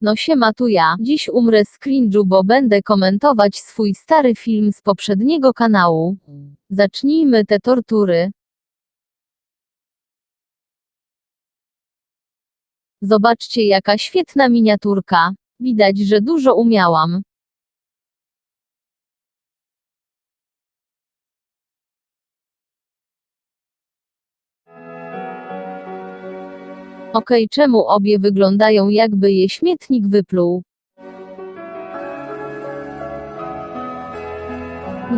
No siema tu ja, dziś umrę z cringe'u, bo będę komentować swój stary film z poprzedniego kanału. Zacznijmy te tortury. Zobaczcie jaka świetna miniaturka. Widać, że dużo umiałam. Okej, czemu obie wyglądają jakby je śmietnik wypluł?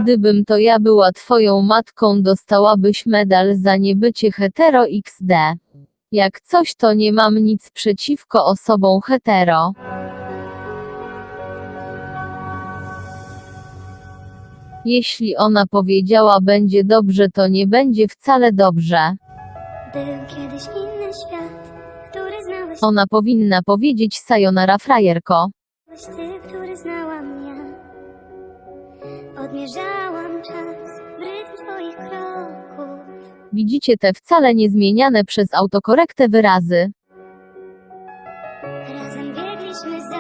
Gdybym to ja była twoją matką, dostałabyś medal za niebycie hetero XD. Jak coś to nie mam nic przeciwko osobom hetero. Jeśli ona powiedziała będzie dobrze, to nie będzie wcale dobrze. Był kiedyś inny świat, Ona powinna powiedzieć sayonara frajerko. ty, który znałam ja. Odmierzałam czas w rytm twoich kroków. Widzicie te wcale niezmieniane przez autokorektę wyrazy. Razem biegliśmy za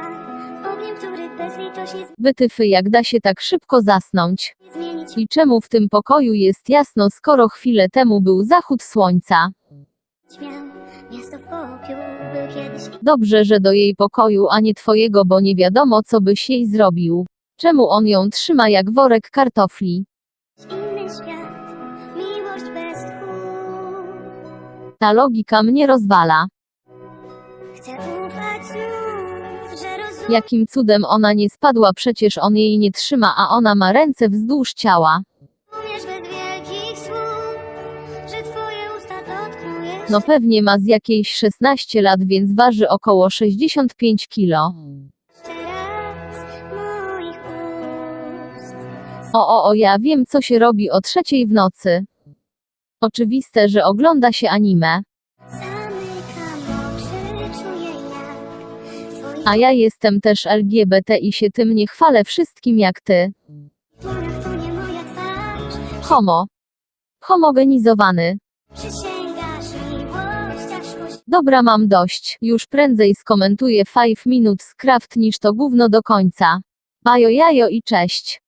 ogniem, który bezlitośnie Wytyfy jak da się tak szybko zasnąć. zmienić. I czemu w tym pokoju jest jasno skoro chwilę temu był zachód słońca? Miał Dobrze, że do jej pokoju, a nie twojego, bo nie wiadomo co byś jej zrobił. Czemu on ją trzyma jak worek kartofli? Ta logika mnie rozwala. Jakim cudem ona nie spadła, przecież on jej nie trzyma, a ona ma ręce wzdłuż ciała. No pewnie ma z jakiejś 16 lat, więc waży około 65 kilo. O, o, o, ja wiem, co się robi o trzeciej w nocy. Oczywiste, że ogląda się anime, a ja jestem też LGBT i się tym nie chwalę wszystkim jak ty. Homo. Homogenizowany. Dobra, mam dość. Już prędzej skomentuję 5 minut z craft niż to gówno do końca. Bajo jajo i cześć.